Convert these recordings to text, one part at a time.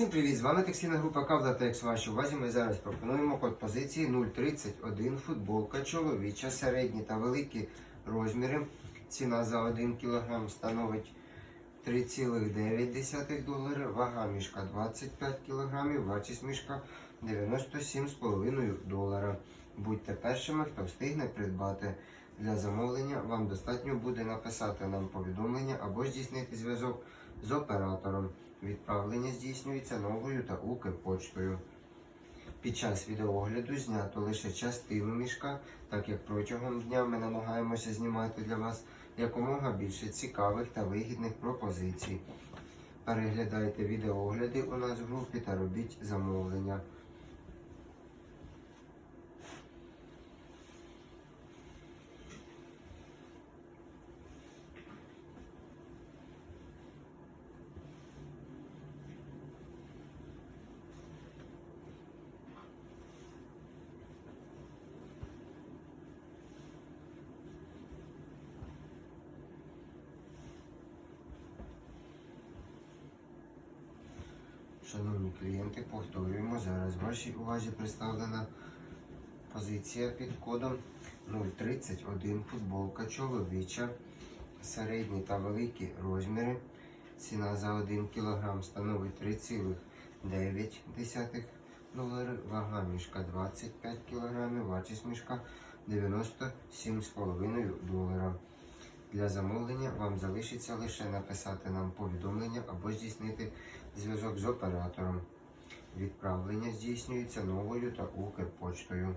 Всім привіт! З вами текстильна група Кавда Кавлатекс. Вашій увазі ми зараз пропонуємо код позиції 031 футболка чоловіча, середні та великі розміри. Ціна за 1 кг становить 3,9 долари, вага мішка 25 кг, вартість мішка 97,5 долара. Будьте першими, хто встигне придбати. Для замовлення вам достатньо буде написати нам повідомлення або здійснити зв'язок з оператором. Відправлення здійснюється новою та Укрпочтою. Під час відеоогляду знято лише частину мішка, так як протягом дня ми намагаємося знімати для вас якомога більше цікавих та вигідних пропозицій. Переглядайте відеоогляди у нас в групі та робіть замовлення. Шановні клієнти, повторюємо, зараз вашій увазі представлена позиція під кодом 031 футболка чоловіча, середні та великі розміри. Ціна за 1 кг становить 3,9 долари, вага мішка 25 кг, вартість мішка 97,5 долара. Для замовлення вам залишиться лише написати нам повідомлення або здійснити зв'язок з оператором. Відправлення здійснюється новою та Укрпочтою.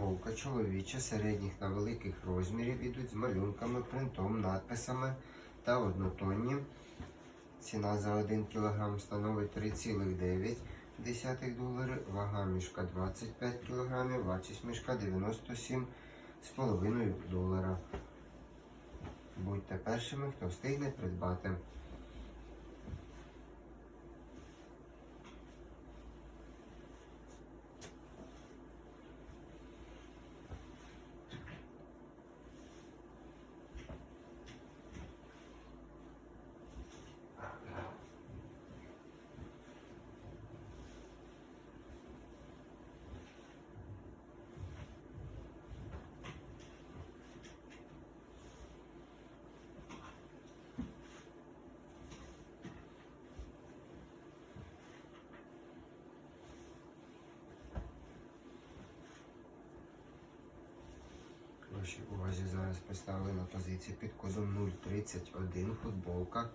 Футболка чоловіча середніх та великих розмірів ідуть з малюнками, принтом, надписами та однотонні. Ціна за 1 кг становить 3,9 долари, вага мішка 25 кг, вартість мішка 97,5 долара. Будьте першими, хто встигне придбати. Вашій увазі зараз представлена позиція під кодом 031 футболка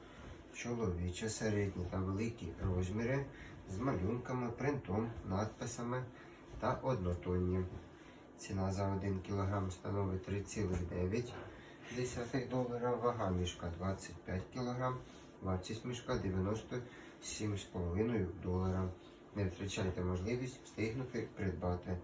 чоловіча, середні та великі розміри з малюнками, принтом, надписами та однотонні. Ціна за 1 кг становить 3,9 долара, вага мішка 25 кг, вартість мішка 97,5 долара. Не втрачайте можливість встигнути придбати.